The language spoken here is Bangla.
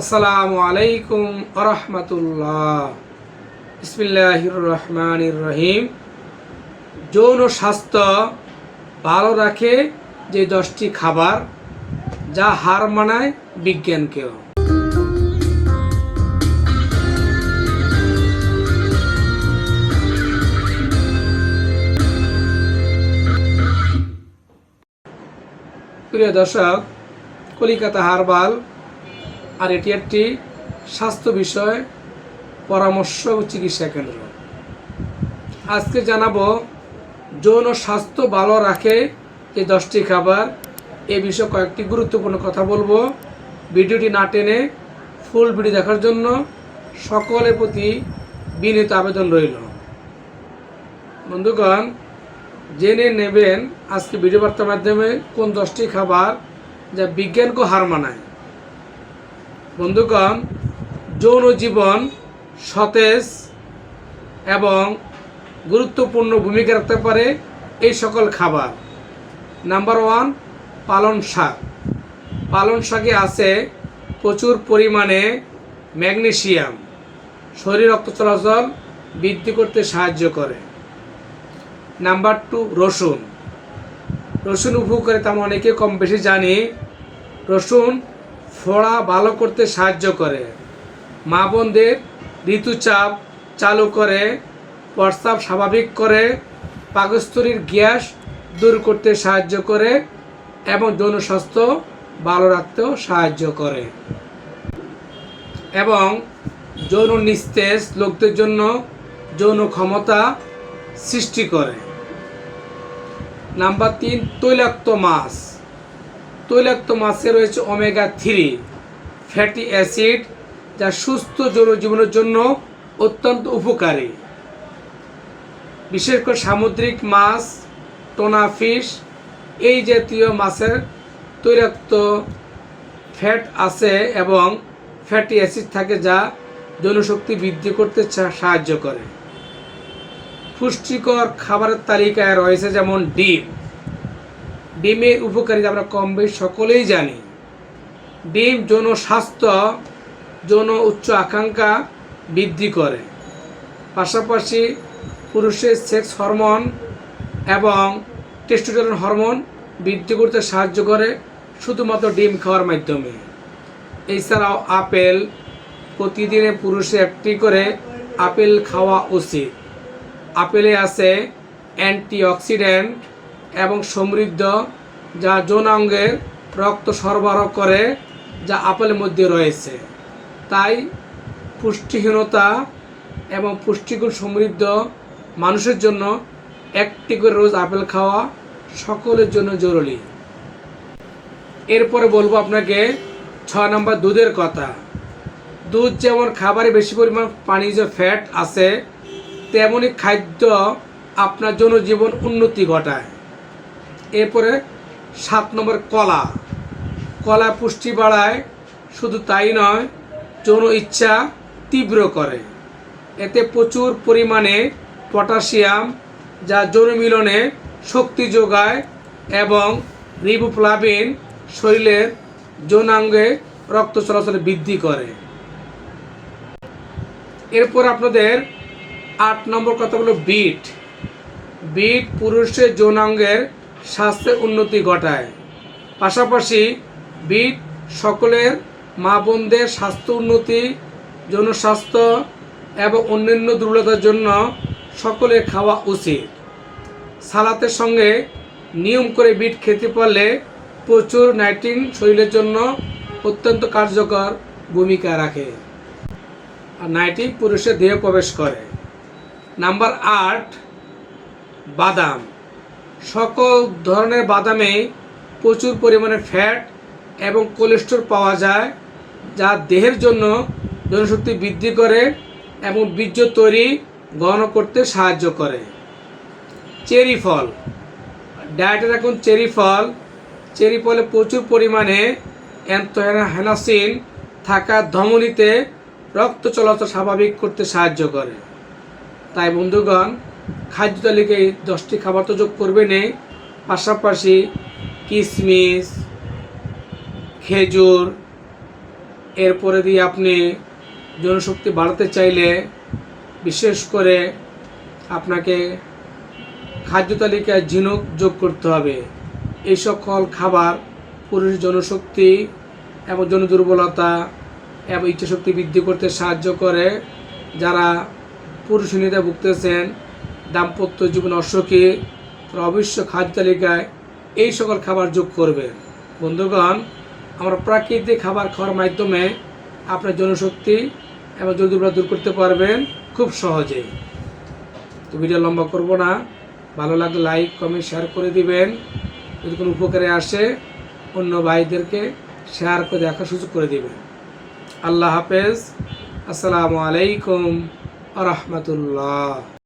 আসসালামু আলাইকুম আরহামতুল্লাহ ইসমিল্লাহির রহমানির রহিম যৌন স্বাস্থ্য ভালো রাখে যে দশটি খাবার, যা হার মানায় বিজ্ঞানকেও। প্রিয় দর্শক, কলিকাতা হারবাল আর এটি একটি স্বাস্থ্য বিষয়, পরামর্শ ও চিকিৎসা কেন্দ্র। আজকে জানাব, যৌন স্বাস্থ্য ভালো রাখে যে দশটি খাবার। এ বিষয়ে কয়েকটি গুরুত্বপূর্ণ কথা বলব। ভিডিওটি না টেনে ফুল ভিডিও দেখার জন্য সকলের প্রতি বিনীত আবেদন রইল। বন্ধুগণ, জেনে নেবেন আজকে ভিডিও বার্তার মাধ্যমে কোন দশটি খাবার যা বিজ্ঞানকে হার মানায়। বন্ধুগণ, যৌন জীবন সতেজ এবং গুরুত্বপূর্ণ ভূমিকা রাখতে পারে এই সকল খাবার। নাম্বার ওয়ান পালন শাক। পালন শাকে আছে প্রচুর পরিমাণে ম্যাগনেশিয়াম। শরীর রক্ত চলাচল বৃদ্ধি করতে সাহায্য করে। নাম্বার টু রসুন। রসুন উপকারে তা আমরা অনেকে কম বেশি জানি। রসুন ফোড়া ভালো করতে সাহায্য করে। মা বোনদের ঋতুচাপ চালু করে প্রস্তাব স্বাভাবিক করে, পাকস্থলীর গ্যাস দূর করতে সাহায্য করে এবং যৌন স্বাস্থ্য ভালো রাখতেও সাহায্য করে। এবং যৌন নিস্তেজ লোকদের জন্য যৌন ক্ষমতা সৃষ্টি করে। নাম্বার তিন, তৈলাক্ত মাছ। তৈলাক্ত মাছে রয়েছে ওমেগা থ্রি ফ্যাটি অ্যাসিড যা সুস্থ জনজীবনের জন্য অত্যন্ত উপকারী। বিশেষ করে সামুদ্রিক মাছ টোনা ফিশ এই জাতীয় মাছের তৈলাক্ত ফ্যাট আছে এবং ফ্যাটি অ্যাসিড থাকে যা জনশক্তি বৃদ্ধি করতে সাহায্য করে। পুষ্টিকর খাবারের তালিকায় রয়েছে যেমন ডিম। ডিমের উপকারিতা আমরা কম বেশি সকলেই জানি। ডিম যৌন স্বাস্থ্য, যৌন উচ্চ আকাঙ্ক্ষা বৃদ্ধি করে। পাশাপাশি পুরুষের সেক্স হরমোন এবং টেস্টোস্টেরন হরমোন বৃদ্ধি করতে সাহায্য করে, শুধুমাত্র ডিম খাওয়ার মাধ্যমে। এছাড়াও আপেল প্রতিদিনে পুরুষে একটি করে আপেল খাওয়া উচিত। আপেলে আছে অ্যান্টিঅক্সিডেন্ট এবং সমৃদ্ধ, যা যৌনাঙ্গের রক্ত সরবরাহ করে, যা আপেলের মধ্যে রয়েছে। তাই পুষ্টিহীনতা এবং পুষ্টিগুণ সমৃদ্ধ মানুষের জন্য একটি করে রোজ আপেল খাওয়া সকলের জন্য জরুরি। এরপরে বলব আপনাকে ছয় নম্বর দুধের কথা। দুধ যেমন খাবারে বেশি পরিমাণ পানিজ ফ্যাট আছে তেমনই খাদ্য আপনার জন্য জীবন উন্নতি ঘটায়। এরপরে সাত নম্বর কলা। কলা পুষ্টি বাড়ায় শুধু তাই নয়, যৌন ইচ্ছা তীব্র করে। এতে প্রচুর পরিমাণে পটাশিয়াম, যা যৌন মিলনে শক্তি যোগায় এবং রিবোফ্লাভিন শরীরের যৌনাঙ্গে রক্ত চলাচল বৃদ্ধি করে। এরপর আপনাদের আট নম্বর কথা হলো বিট। বিট পুরুষের যৌনাঙ্গের স্বাস্থ্যের উন্নতি ঘটায়। পাশাপাশি বিট সকলের মা বোনদের স্বাস্থ্য উন্নতি যৌন স্বাস্থ্য এবং অন্যান্য দুর্বলতার জন্য সকলে খাওয়া উচিত। সালাতের সঙ্গে নিয়ম করে বিট খেতে পারলে প্রচুর নাইটিং শরীরের জন্য অত্যন্ত কার্যকর ভূমিকা রাখে। আর নাইটি পুরুষের দেহে প্রবেশ করে। নাম্বার আট, বাদাম। সকল ধরনের বাদামে প্রচুর পরিমাণে ফ্যাট এবং কোলেস্ট্রল পাওয়া যায়, যা দেহের জন্য জনশক্তি বৃদ্ধি করে এবং বীর্য তৈরি গহন করতে সাহায্য করে। চেরি ফল। ডায়েটে রাখুন চেরি ফল। চেরি ফলে প্রচুর পরিমাণে অ্যান্থোহ্যানাসিন থাকা ধমনীতে রক্ত চলাচল স্বাভাবিক করতে সাহায্য করে। তাই বন্ধুগণ খাদ্য তালিকায় দশটি খাবার তো যোগ করবেনই পাশাপাশি কিশমিশ খেজুর, এরপরে দিয়ে আপনি জনশক্তি বাড়াতে চাইলে বিশেষ করে আপনাকে খাদ্য তালিকায় ঝিনুক যোগ করতে হবে। এই সকল খাবার পুরুষ জনশক্তি এবং জনদুর্বলতা এবং ইচ্ছাশক্তি বৃদ্ধি করতে সাহায্য করে। যারা পুরুষনীতে ভুগতেছেন দাম্পত্য জীবন তারা অবশ্য খাদ্য তালিকায় এই সকল খাবার যোগ করবে। বন্ধুগণ, আমরা প্রাকৃতিক খাবার খাওয়ার মাধ্যমে আপনার জনশক্তি এবং জনদুর্বলতা দূর করতে পারবেন খুব সহজেই তো ভিডিও লম্বা করব না। ভালো লাগলে লাইক, কমেন্ট, শেয়ার করে দিবেন। যদি কোনো উপকারে আসে, অন্য ভাইদেরকে শেয়ার করে দেখার সুযোগ করে দিবেন। আল্লাহ হাফেজ। আসসালামু আলাইকুম আ রহমতুল্লাহ।